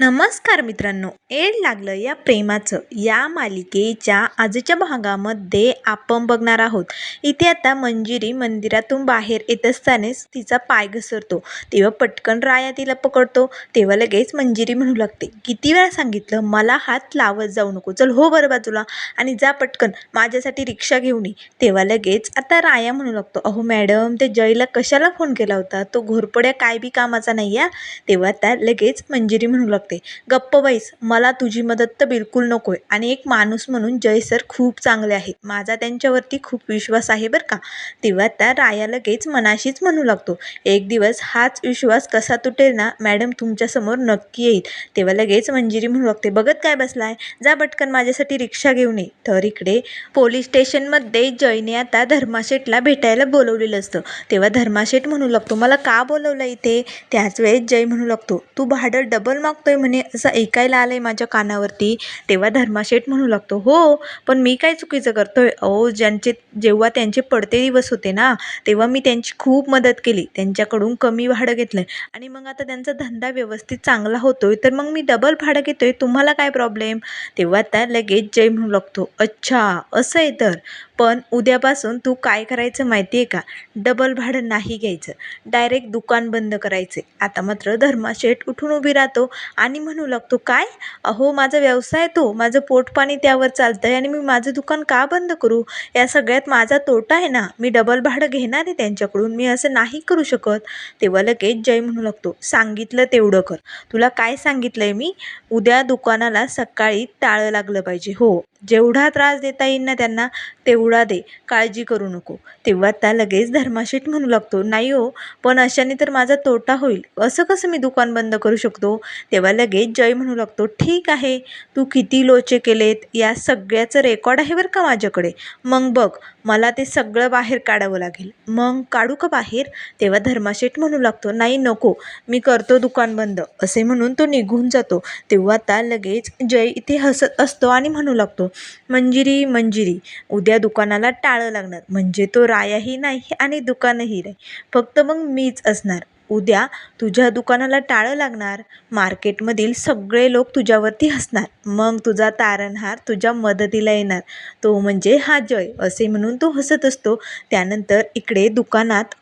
नमस्कार मित्रांनो एड लागलं या प्रेमाचं. या मालिकेच्या आजच्या भागामध्ये आपण बघणार आहोत इथे आता मंजिरी मंदिरातून बाहेर येत असतानाच तिचा पाय घसरतो. तेव्हा पटकन राया तिला पकडतो. तेव्हा लगेच मंजिरी म्हणू लागते किती वेळा सांगितलं? मला हात लावत जाऊ नको. चल हो बरं बाजूला आणि जा पटकन माझ्यासाठी रिक्षा घेऊन ये. तेव्हा लगेच आता राया म्हणू लागतो अहो मॅडम ते जयला कशाला फोन केला होता? तो घोरपड्या काय बी कामाचा नाही आहे तेव्हा त्या लगेच मंजिरी म्हणू लागते गप्प बैस मला तुझी मदत तर बिलकुल नको आहे आणि एक माणूस म्हणून जय सर खूप चांगले आहेत. माझा त्यांच्यावरती खूप विश्वास आहे बरं का. तेव्हा त्या राया लगेच मनाशीच म्हणू लागतो. एक दिवस हाच विश्वास कसा तुटेल ना मॅडम तुमच्यासमोर नक्की येईल. तेव्हा लगेच मंजिरी म्हणू लागते बघत काय बसलाय? जा पटकन माझ्यासाठी रिक्षा घेऊन ये. तर इकडे पोलीस स्टेशनमध्ये जयने आता धर्माशेठला भेटायला बोलवलेलं असतं. तेव्हा धर्माशेठ म्हणू लागतो मला का बोलवलं इथे? त्याच वेळेस जय म्हणू लागतो तू भाडं डबल मागतोय म्हणे असं ऐकायला आलं आहे माझ्या कानावरती. तेव्हा धर्माशेठ म्हणू लागतो हो पण मी काय चुकीचं करतो आहे अहो ज्यांचे जेव्हा त्यांचे पडते दिवस होते ना तेव्हा मी त्यांची खूप मदत केली. त्यांच्याकडून कमी भाडं घेतलं आणि मग आता त्यांचा धंदा व्यवस्थित चांगला होतोय तर मग मी डबल भाडं घेतोय. तुम्हाला काय प्रॉब्लेम? तेव्हा त्या लगेच जय म्हणू लागतो अच्छा असं आहे तर. पण उद्यापासून तू काय करायचं माहिती आहे का? डबल भाडं नाही घ्यायचं. डायरेक्ट दुकान बंद करायचे. आता मात्र धर्माशेठ उठून उभी राहतो आणि म्हणू लागतो काय? अहो माझा व्यवसाय तो. माझं पोटपाणी त्यावर चालतं आहे आणि मी माझं दुकान का बंद करू? या सगळ्यात माझा तोटा आहे ना. मी डबल भाडं घेणार आहे त्यांच्याकडून. मी असं नाही करू शकत. तेव्हा लगेच जय म्हणू लागतो सांगितलं तेवढं कर. तुला काय सांगितलं आहे मी? उद्या दुकानाला सकाळी टाळं लागलं पाहिजे. हो. जेवढा त्रास देता येईल ना त्यांना तेवढा दे. काळजी करू नको. तेव्हा त्या लगेच धर्माशेठ म्हणू लागतो. नाही हो पण अशाने तर माझा तोटा होईल. असं कसं मी दुकान बंद करू शकतो? तेव्हा लगेच जय म्हणू लागतो ठीक आहे. तू किती लोचे केलेत? या सगळ्याचं रेकॉर्ड आहे बरं का माझ्याकडे? मग बघ मला ते सगळं बाहेर काढावं लागेल. मग काढू का बाहेर? तेव्हा धर्माशेठ म्हणू लागतो नाही नको मी करतो दुकान बंद असे म्हणून तो निघून जातो. तेव्हा त्या लगेच जय इथे हसत असतो आणि म्हणू लागतो मंजिरी मंजिरी उद्या दुकानाला टाळं लागणार म्हणजे तो रायाही नाही आणि दुकानही नाही फक्त मग मीच असणार. उद्या तुझ्या दुकानाला टाळं लागणार. मार्केटमधील सगळे लोक तुझ्यावरती हसणार. मग तुझा तारणहार तुझ्या मदतीला येणार. तो म्हणजे हा जय असे म्हणून तो हसत असतो. त्यानंतर इकडे दुकानात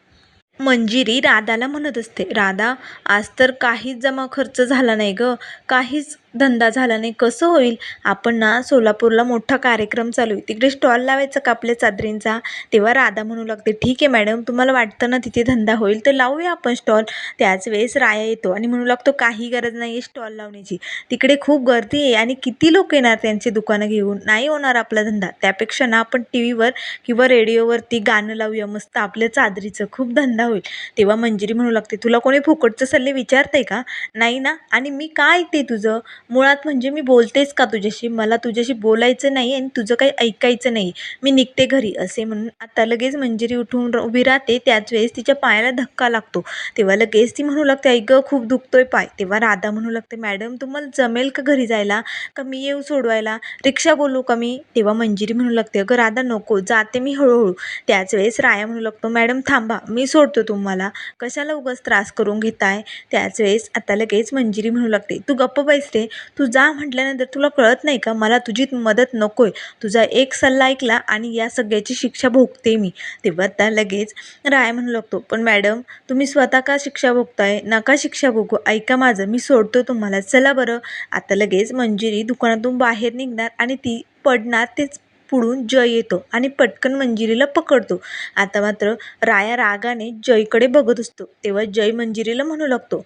मंजिरी राधाला म्हणत असते. राधा आज तर काहीच जमा खर्च झाला नाही ग. काहीच धंदा झाला नाही कसं होईल? आपण ना सोलापूरला मोठा कार्यक्रम चालू आहे. तिकडे स्टॉल लावायचा का आपल्या चादरींचा? तेव्हा राधा म्हणू लागते ठीक आहे मॅडम तुम्हाला वाटतं ना तिथे धंदा होईल तर लावूया आपण स्टॉल त्याच वेळेस राया येतो आणि म्हणू लागतो काही गरज नाही आहे स्टॉल लावण्याची. तिकडे खूप गर्दी आहे आणि किती लोक येणार त्यांची दुकानं घेऊन? नाही होणार आपला धंदा. त्यापेक्षा ना आपण टी व्हीवर किंवा रेडिओवरती गाणं लावूया मस्त आपल्या चादरीचं खूप धंदा होईल. तेव्हा मंजिरी म्हणू लागते तुला कोणी फुकटचं सल्ले विचारते का? नाही ना. आणि मी काय ऐकते तुझं? मुळात म्हणजे मी बोलतेच का तुझ्याशी? मला तुझ्याशी बोलायचं नाही आणि तुझं काही ऐकायचं नाही. मी निघते घरी असे म्हणून आता लगेच मंजिरी उठून उभी राहते. त्याच वेळेस तिच्या पायाला धक्का लागतो. तेव्हा लगेच ती म्हणू लागते ऐक खूप खूप दुखतोय पाय. तेव्हा राधा म्हणू लागते मॅडम तुम्हाला जमेल का घरी जायला? का मी येऊ सोडवायला? रिक्षा बोलू का मी? तेव्हा मंजिरी म्हणू लागते अगं राधा नको जाते मी हळूहळू. त्याच वेळेस राया म्हणू लागतो मॅडम थांबा मी सोडतो तुम्हाला. कशाला उगाच त्रास करून घेताय? त्याच वेळेस आता लगेच मंजिरी म्हणू लागते तू गप्प बैसते तू जा म्हटल्यानंतर तुला कळत नाही का? मला तुझी मदत नकोय. तुझा एक सल्ला ऐकला आणि या सगळ्याची शिक्षा भोगते मी. तेव्हा त्या लगेच राय म्हणू लागतो पण मॅडम तुम्ही स्वतः का शिक्षा भोगताय? नका शिक्षा भोगू. ऐका माझं मी सोडतो तुम्हाला. चला बरं. आता लगेच मंजिरी दुकानातून बाहेर निघणार आणि ती पडणार तेच पुढून जय येतो आणि पटकन मंजिरीला पकडतो. आता मात्र राया रागाने जयकडे बघत असतो. तेव्हा जय मंजिरीला म्हणू लागतो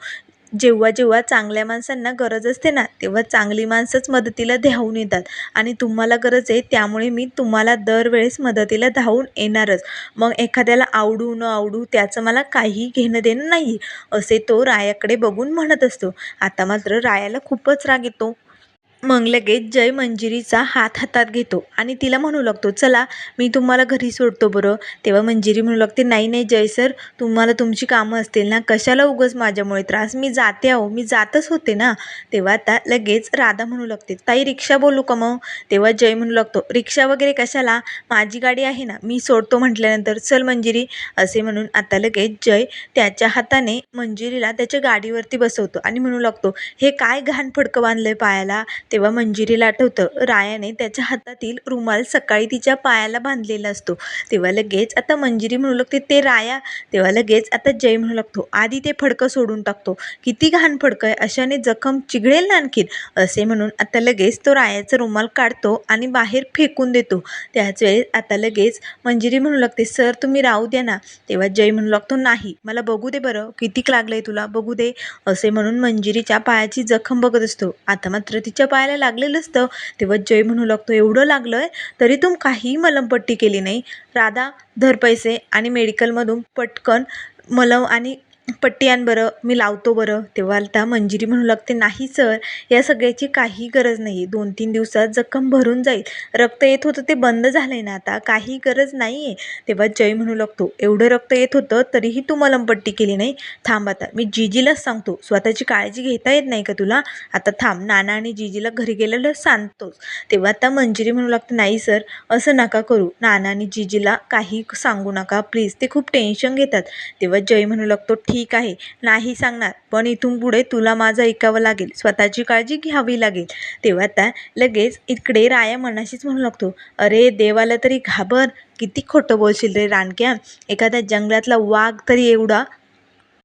जेव्हा जेव्हा चांगल्या माणसांना गरज असते ना तेव्हा चांगली माणसंच मदतीला धावून येतात. आणि तुम्हाला गरज आहे त्यामुळे मी तुम्हाला दरवेळेस मदतीला धावून येणारच. मग एखाद्याला आवडू न आवडू त्याचं मला काही घेणं देणं नाही असे तो रायाकडे बघून म्हणत असतो. आता मात्र रायाला खूपच राग येतो. मग लगेच जय मंजिरीचा हात हातात घेतो आणि तिला म्हणू लागतो चला मी तुम्हाला घरी सोडतो बरं. तेव्हा मंजिरी म्हणू लागते नाही नाही जय सर तुम्हाला तुमची कामं असतील ना कशाला उगाच माझ्यामुळे त्रास? मी जाते आहो मी जातच होते ना. तेव्हा आता लगेच राधा म्हणू लागते ताई रिक्षा बोलू का मग? तेव्हा जय म्हणू लागतो रिक्षा वगैरे कशाला? माझी गाडी आहे ना मी सोडतो म्हटल्यानंतर चल मंजिरी. असे म्हणून आता लगेच जय त्याच्या हाताने मंजिरीला त्याच्या गाडीवरती बसवतो आणि म्हणू लागतो हे काय घाण फडकं बांधलं आहे पायाला? तेव्हा मंजिरीला आठवतं रायाने त्याच्या हातातील रुमाल सकाळी तिच्या पायाला बांधलेला असतो. तेव्हा लगेच आता मंजिरी म्हणू लागते ते राया. तेव्हा लगेच आता जय म्हणू लागतो आधी ते फडकं सोडून टाकतो. किती घाण फडकं आहे अशाने जखम चिघळेल ना आणखीन? असे म्हणून आता लगेच तो रायाचा रुमाल काढतो आणि बाहेर फेकून देतो. त्याच वेळेस आता लगेच मंजिरी म्हणू लागते सर तुम्ही राहू द्या ना. तेव्हा जय म्हणू लागतो नाही मला बघू दे बरं किती लागलंय तुला बघू दे. असे म्हणून मंजिरीच्या पायाची जखम बघत असतो. आता मात्र तिच्या पायाला लागलेलं असतं. तेव्हा जय म्हणू लागतो एवढं लागलं आहे तरी तुम काही मलमपट्टी केली नाही. राधा धर पैसे आणि मेडिकलमधून पटकन मलम आणि पट्टी आण बरं मी लावतो बरं. तेव्हा त्या मंजिरी म्हणू लागते नाही सर या सगळ्याची काही गरज नाही दोन तीन दिवसात जखम भरून जाईल. रक्त येत होतं ते बंद झालं आहे ना आता. काही गरज नाही आहे तेव्हा जय म्हणू लागतो एवढं रक्त येत होतं तरीही तू मलमपट्टी केली नाही. थांब आता मी जीजीलाच सांगतो. स्वतःची काळजी घेता येत नाही का तुला? आता थांब नाना आणि जीजीला घरी गेलेलं सांगतोच. तेव्हा आता मंजिरी म्हणू लागते नाही सर असं नका करू. नाना आणि जीजीला काही सांगू नका. प्लीज ते खूप टेन्शन घेतात. तेव्हा जय म्हणू लागतो ठीक ठीक आहे. नाही सांगणार. पण इथून पुढे तुला माझं ऐकावं लागेल. स्वतःची काळजी घ्यावी लागेल. तेव्हा त्या लगेच इकडे राया मनाशीच म्हणू लागतो. अरे देवाला तरी घाबर. किती खोटं बोलशील रे रानक्या. एखाद्या जंगलातला वाघ तरी एवढा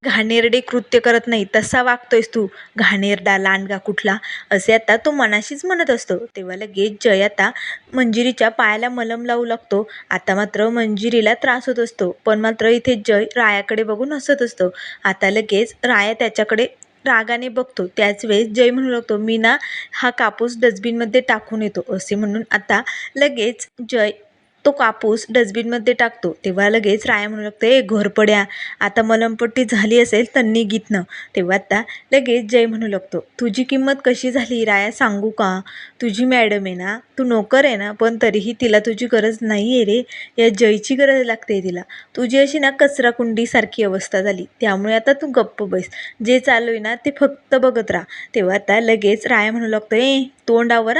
घाणेरडे कृत्य करत नाही तसा वागतोयस तू. घाणेरडा लांडगा कुठला? असे आता तो मनाशीच म्हणत असतो. तेव्हा लगेच जय आता मंजिरीच्या पायाला मलम लावू लागतो. आता मात्र मंजिरीला त्रास होत असतो. पण मात्र इथे जय रायाकडे बघून हसत असतो. आता लगेच राया त्याच्याकडे रागाने बघतो. त्याच वेळेस जय म्हणू लागतो मी ना हा कापूस डस्टबिनमध्ये टाकून येतो. असे म्हणून आता लगेच जय तो कापूस डस्टबिनमध्ये टाकतो. तेव्हा लगेच राया म्हणू लागतो ए घोरपड्या आता मलमपट्टी झाली असेल त्यांनी गीतनं तेव्हा आता लगेच जय म्हणू लागतो तुझी किंमत कशी झाली राया सांगू का? तुझी मॅडम आहे ना तू नोकर आहे ना पण तरीही तिला तुझी गरज नाही आहे रे. या जयची गरज लागते तिला. तुझी अशी ना कचराकुंडीसारखी अवस्था झाली. त्यामुळे आता तू गप्प बैस. जे चालू आहे ना ते फक्त बघत राहा. तेव्हा आता लगेच राया म्हणू लागतो ए तोंडावर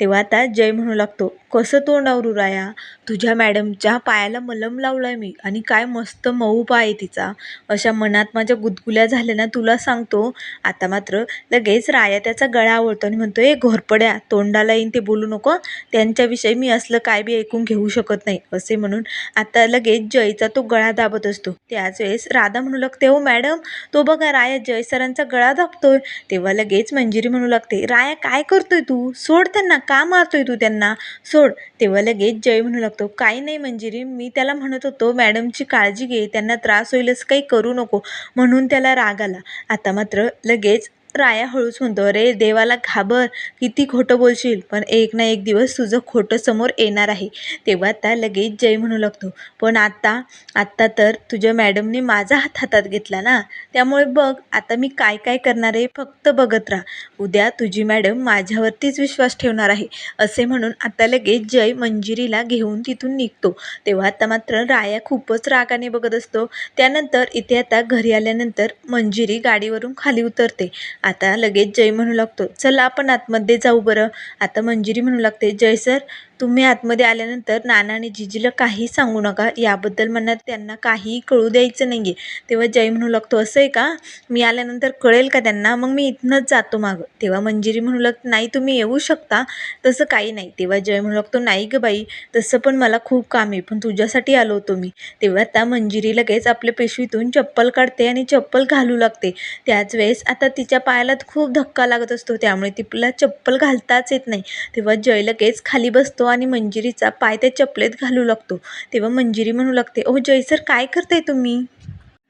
तेव्हा आता जय म्हणू लागतो कसं तोंड आवरू राया? तुझ्या मॅडमच्या पायाला मलम लावला आहे मी आणि काय मस्त मऊ पाय आहे तिचा. अशा मनात माझ्या गुदगुल्या झाल्या ना तुला सांगतो. आता मात्र लगेच राया त्याचा गळा आवळतो आणि म्हणतो ए घोरपड्या तोंडाला येईन ते बोलू नको. त्यांच्याविषयी मी असलं काय बी ऐकून घेऊ शकत नाही असे म्हणून आता लगेच जयचा तो गळा दाबत असतो. त्याच वेळेस राधा म्हणू लागते हो मॅडम तो बघा राया जय सरांचा गळा दाबतोय. तेव्हा लगेच मंजिरी म्हणू लागते राया काय करतोय तू? सोड त्यांना का मारतोय तू त्यांना? सोड. तेव्हा लगेच जय म्हणू लागतो काही नाही मंजिरी. मी त्याला म्हणत होतो मॅडमची काळजी घे त्यांना त्रास होईल असं काही करू नको. म्हणून त्याला राग आला. आता मात्र लगेच राया हळूच म्हणतो अरे देवाला घाबर किती खोटं बोलशील. पण एक ना एक दिवस तुझं खोटं समोर येणार आहे. तेव्हा आता लगेच जय म्हणू लागतो पण आता आत्ता तर तुझ्या मॅडमने माझा हात हातात घेतला ना. त्यामुळे बघ आता मी काय काय करणार आहे फक्त बघत राहा. उद्या तुझी मॅडम माझ्यावरतीच विश्वास ठेवणार आहे. असे म्हणून आता लगेच जय मंजिरीला घेऊन तिथून निघतो. तेव्हा आता मात्र राया खूपच रागाने बघत असतो. त्यानंतर इथे आता घरी आल्यानंतर मंजिरी गाडीवरून खाली उतरते. आता लगेच जय म्हणू लागतो. चला आपण आतमध्ये जाऊ बरं. आता मंजिरी म्हणू लागते. जय सर. तुम्ही आतमध्ये आल्यानंतर नाना आणि जिजीला काही सांगू नका. याबद्दल मनात त्यांना काही कळू द्यायचं नाही आहे तेव्हा जय म्हणू लागतो असं आहे का? मी आल्यानंतर कळेल का त्यांना? मग मी इथनंच जातो मागं. तेव्हा मंजिरी म्हणू लागते नाही तुम्ही येऊ शकता. तसं काही नाही. तेव्हा जय म्हणू लागतो नाही गं बाई तसं पण मला खूप काम आहे पण तुझ्यासाठी आलो होतो मी. तेव्हा त्या मंजिरी लगेच आपल्या पेशवीतून चप्पल काढते आणि चप्पल घालू लागते. त्याच वेळेस आता तिच्या पायाला खूप धक्का लागत असतो त्यामुळे तिला चप्पल घालताच येत नाही. तेव्हा जय लगेच खाली बसतो आणि मंजिरीचा पाय त्या चपलेत घालू लागतो. तेव्हा मंजिरी म्हणू लागते ओ जयसर काय करताय तुम्ही?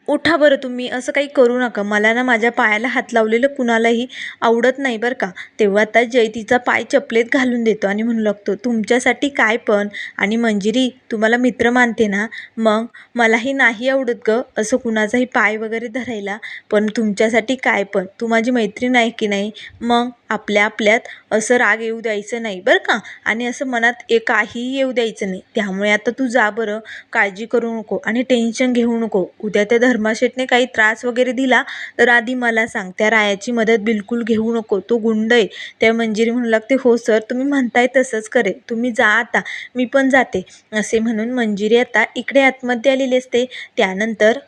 उठा बरं तुम्ही असं काही करू नका. मला ना माझ्या पायाला हात लावलेलं कुणालाही आवडत नाही बरं का. तेव्हा आता जय तिचा पाय चपलेत घालून देतो आणि म्हणू लागतो तुमच्यासाठी काय पण? आणि मंजिरी तुम्हाला मित्र मानते ना? मग? मलाही नाही आवडत गं असं कुणाचाही पाय वगैरे धरायला. पण तुमच्यासाठी काय पण? तू माझी मैत्रीण आहे की नाही? मग? आपल्या आपल्यात असं राग येऊ द्यायचं नाही बरं का. आणि असं मनात ए काहीही येऊ द्यायचं नाही. त्यामुळे आता तू जा बरं काळजी करू नको आणि टेन्शन घेऊ नको. उद्या त्या धर्माशेठने काही त्रास वगैरे दिला तर आधी मला सांग. त्या रायाची मदत बिलकुल घेऊ नको. तो गुंड आहे. त्या मंजिरी म्हणू लागते हो सर तुम्ही म्हणताय तसंच करेल. तुम्ही जा आता. मी पण जाते. असे म्हणून मंजिरी आता इकडे आतमध्ये आलेली असते. त्यानंतर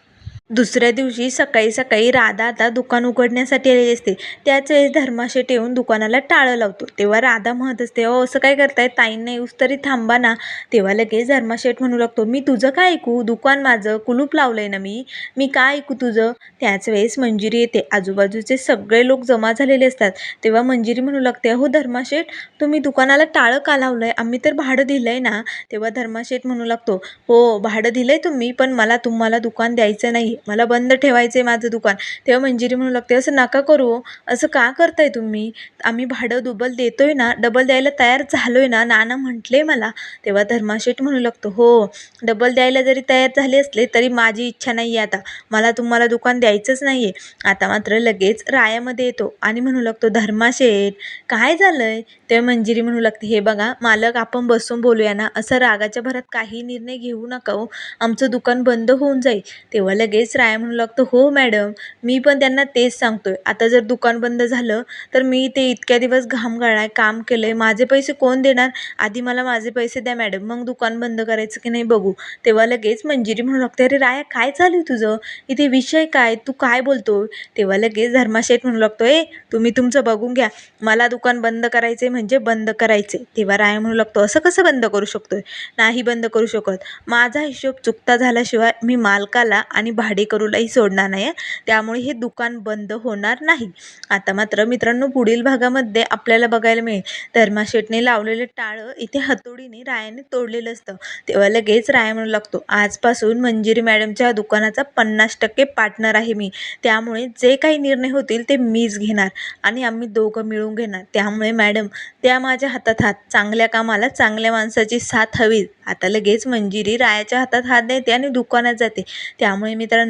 दुसऱ्या दिवशी सकाळी सकाळी राधा आता दुकान उघडण्यासाठी आलेली असते. त्याच वेळेस धर्माशेठ येऊन दुकानाला टाळं लावतो. तेव्हा राधा म्हणत असते अहो असं काय करताय? ताईंना येऊस तरी थांबा ना. तेव्हा लगेच धर्माशेठ म्हणू लागतो मी तुझं काय ऐकू? दुकान माझं कुलूप लावलंय ना मी. मी काय ऐकू तुझं? त्याच वेळेस मंजिरी येते. आजूबाजूचे सगळे लोक जमा झालेले असतात. तेव्हा मंजिरी म्हणू लागते अहो धर्माशेठ तुम्ही दुकानाला टाळं का लावलंय? आम्ही तर भाडं दिलंय ना. तेव्हा धर्माशेठ म्हणू लागतो हो भाडं दिलंय तुम्ही पण मला तुम्हाला दुकान द्यायचं नाही मला बंद ठेवायचं आहे माझं दुकान. तेव्हा मंजिरी म्हणू लागते असं नका करू हो. असं का करताय तुम्ही? आम्ही भाडं दुबल देतो आहे ना डबल द्यायला तयार झालो आहे ना नाना म्हटले मला. तेव्हा धर्माशेठ म्हणू लागतो हो डबल द्यायला जरी तयार झाले असले तरी माझी इच्छा नाही आहे आता. मला तुम्हाला दुकान द्यायचंच नाही आहे आता मात्र लगेच रायामध्ये येतो. आणि म्हणू लागतो धर्माशेठ काय झालं आहे तेव्हा मंजिरी म्हणू लागते हे बघा मालक आपण बसून बोलूया ना. असं रागाच्या भरात काही निर्णय घेऊ नका हो. आमचं दुकान बंद होऊन जाईल. तेव्हा लगेच राया म्हणू लागतो. हो मॅडम मी पण त्यांना तेच सांगतोय. आता जर दुकान बंद झालं तर मी ते इतक्या दिवस घाम गाळाय काम केलं आहे माझे पैसे कोण देणार? आधी मला माझे पैसे द्या मॅडम. मग दुकान बंद करायचं की नाही बघू. तेव्हा लगेच मंजिरी म्हणू लागते. अरे राया काय चालू आहे तुझं? इथे विषय काय? तू काय बोलतो तेव्हा लगेच धर्माशेठ म्हणू लागतो ए तुम्ही तुमचं बघून घ्या. मला दुकान बंद करायचे म्हणजे बंद करायचे तेव्हा राया म्हणू लागतो असं कसं बंद करू शकतोय? नाही बंद करू शकत. माझा हिशोब चुकता झाल्याशिवाय मी मालकाला आणि भाडे भाडेकरूलाही सोडणार नाही आहे. त्यामुळे हे दुकान बंद होणार नाही. आता मात्र मित्रांनो पुढील भागामध्ये आपल्याला बघायला मिळेल. धर्माशेठने लावलेलं टाळं इथे हातोडीने रायाने तोडलेलं असतं. तेव्हा लगेच राया म्हणू लागतो आजपासून मंजिरी मॅडमच्या दुकानाचा पन्नास टक्के पार्टनर आहे मी. त्यामुळे जे काही निर्णय होतील ते मीच घेणार आणि आम्ही दोघं मिळून घेणार. त्यामुळे मॅडम त्या माझ्या हातात हात. चांगल्या कामाला चांगल्या माणसाची साथ हवी. आता लगेच मंजिरी रायाच्या हातात हात देते आणि दुकानात जाते. त्यामुळे मित्रांनो